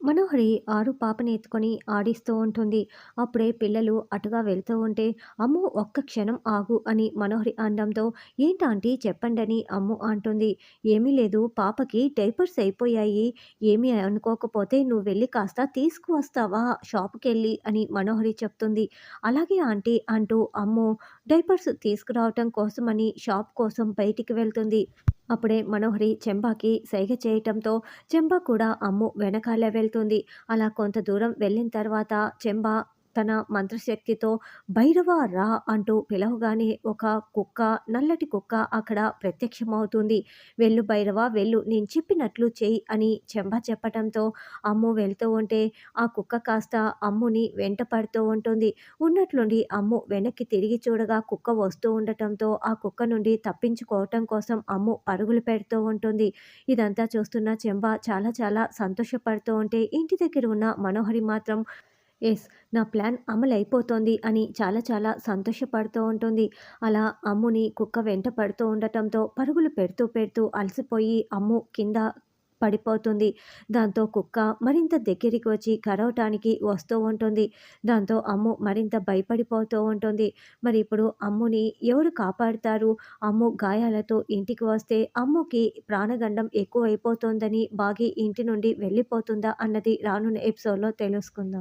మనోహరి ఆరు పాపని ఎత్తుకొని ఆడిస్తూ ఉంటుంది. అప్పుడే పిల్లలు అటుగా వెళ్తూ ఉంటే, "అమ్ము ఒక్క క్షణం ఆగు" అని మనోహరి అనడంతో, "ఏంటాంటీ చెప్పండని" అమ్ము అంటుంది. "ఏమీ లేదు పాపకి డైపర్స్ అయిపోయాయి. ఏమీ అనుకోకపోతే నువ్వు వెళ్ళి కాస్త తీసుకువస్తావా వెళ్ళి అని మనోహరి చెప్తుంది. "అలాగే ఆంటీ" అంటూ అమ్ము డైపర్స్ తీసుకురావటం కోసమని షాప్ కోసం బయటికి వెళ్తుంది. అప్పుడే మనోహరి చెంబాకి సైగ చేయటంతో చెంబా కూడా అమ్ము వెనకాలే వెళ్తుంది. అలా కొంత దూరం వెళ్ళిన తర్వాత చెంబా తన మంత్రశక్తితో భైరవ రా అంటూ పిలవగానే ఒక కుక్క నల్లటి కుక్క అక్కడ ప్రత్యక్షమవుతుంది. వెళ్ళు భైరవ వెళ్ళు నేను చెప్పినట్లు చెయ్యి అని చెంబ చెప్పటంతో అమ్ము వెళ్తూ ఉంటే ఆ కుక్క కాస్త అమ్ముని వెంట పడుతూ ఉంటుంది. ఉన్నట్లుండి అమ్ము వెనక్కి తిరిగి చూడగా కుక్క వస్తూ ఉండటంతో ఆ కుక్క నుండి తప్పించుకోవటం కోసం అమ్ము పరుగులు పెడుతూ ఉంటుంది. ఇదంతా చూస్తున్న చెంబా చాలా చాలా సంతోషపడుతూ ఉంటే ఇంటి దగ్గర ఉన్న మనోహరి మాత్రం ఎస్ నా ప్లాన్ అమలు అయిపోతోంది అని చాలా చాలా సంతోషపడుతూ ఉంటుంది. అలా అమ్ముని కుక్క వెంట పడుతూ ఉండటంతో పరుగులు పెడుతూ పెడుతూ అలసిపోయి అమ్ము కింద పడిపోతుంది. దాంతో కుక్క మరింత దగ్గరికి వచ్చి కరవటానికి వస్తూ ఉంటుంది. దాంతో అమ్ము మరింత భయపడిపోతూ ఉంటుంది. మరి ఇప్పుడు అమ్ముని ఎవరు కాపాడుతారు? అమ్ము గాయాలతో ఇంటికి వస్తే అమ్ముకి ప్రాణగండం ఎక్కువైపోతుందని బాగి ఇంటి నుండి వెళ్ళిపోతుందా అన్నది రానున్న ఎపిసోడ్‌లో తెలుసుకుందాం.